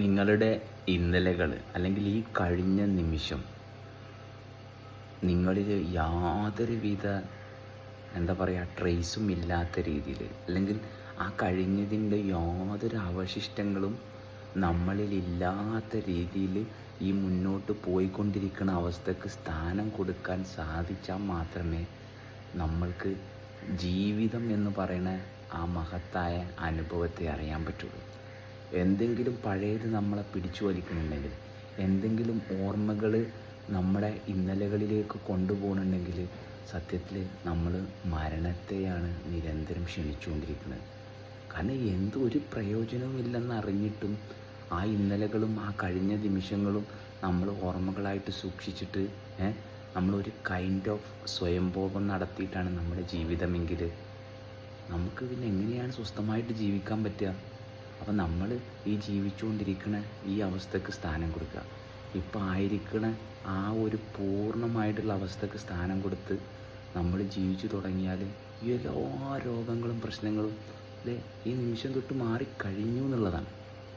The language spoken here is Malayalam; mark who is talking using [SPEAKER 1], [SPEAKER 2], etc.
[SPEAKER 1] നിങ്ങളുടെ ഇന്നലകൾ അല്ലെങ്കിൽ ഈ കഴിഞ്ഞ നിമിഷം നിങ്ങളിൽ യാതൊരുവിധ എന്താ പറയുക ട്രേസും ഇല്ലാത്ത രീതിയിൽ അല്ലെങ്കിൽ ആ കഴിഞ്ഞതിന്റെ യാതൊരു അവശിഷ്ടങ്ങളും നമ്മളിൽ ഇല്ലാത്ത രീതിയിൽ ഈ മുന്നോട്ട് പോയിക്കൊണ്ടിരിക്കുന്ന അവസ്ഥക്ക് സ്ഥാനം കൊടുക്കാൻ സാധിച്ചാൽ മാത്രമേ നമ്മൾക്ക് ജീവിതം എന്ന് പറയുന്ന ആ മഹത്തായ അനുഭവത്തെ അറിയാൻ പറ്റുള്ളൂ. എന്തെങ്കിലും പഴയത് നമ്മളെ പിടിച്ചു വലിക്കുന്നുണ്ടെങ്കിൽ എന്തെങ്കിലും ഓർമ്മകൾ നമ്മളെ ഇന്നലകളിലേക്ക് കൊണ്ടുപോകണമെങ്കിൽ സത്യത്തിൽ നമ്മൾ മരണത്തെയാണ് നിരന്തരം ക്ഷണിച്ചുകൊണ്ടിരിക്കുന്നത്. കാരണം എന്ത് ഒരു പ്രയോജനവും ഇല്ലെന്ന് അറിഞ്ഞിട്ടും ആ ഇന്നലകളും ആ കഴിഞ്ഞ നിമിഷങ്ങളും നമ്മൾ ഓർമ്മകളായിട്ട് സൂക്ഷിച്ചിട്ട് നമ്മളൊരു കൈൻഡ് ഓഫ് സ്വയംഭോഗം നടത്തിയിട്ടാണ് നമ്മുടെ ജീവിതമെങ്കിൽ. നമുക്ക് പിന്നെ എങ്ങനെയാണ് സ്വസ്ഥമായിട്ട് ജീവിക്കാൻ പറ്റുക? അപ്പം നമ്മൾ ഈ ജീവിച്ചുകൊണ്ടിരിക്കുന്ന ഈ അവസ്ഥക്ക് സ്ഥാനം കൊടുക്കുക. ഇപ്പം ആയിരിക്കണ ആ ഒരു പൂർണമായിട്ടുള്ള അവസ്ഥക്ക് സ്ഥാനം കൊടുത്ത് നമ്മൾ ജീവിച്ചു തുടങ്ങിയാൽ ഈ എല്ലാ രോഗങ്ങളും പ്രശ്നങ്ങളും അല്ലേ ഈ നിമിഷം തൊട്ട് മാറിക്കഴിഞ്ഞു എന്നുള്ളതാണ്.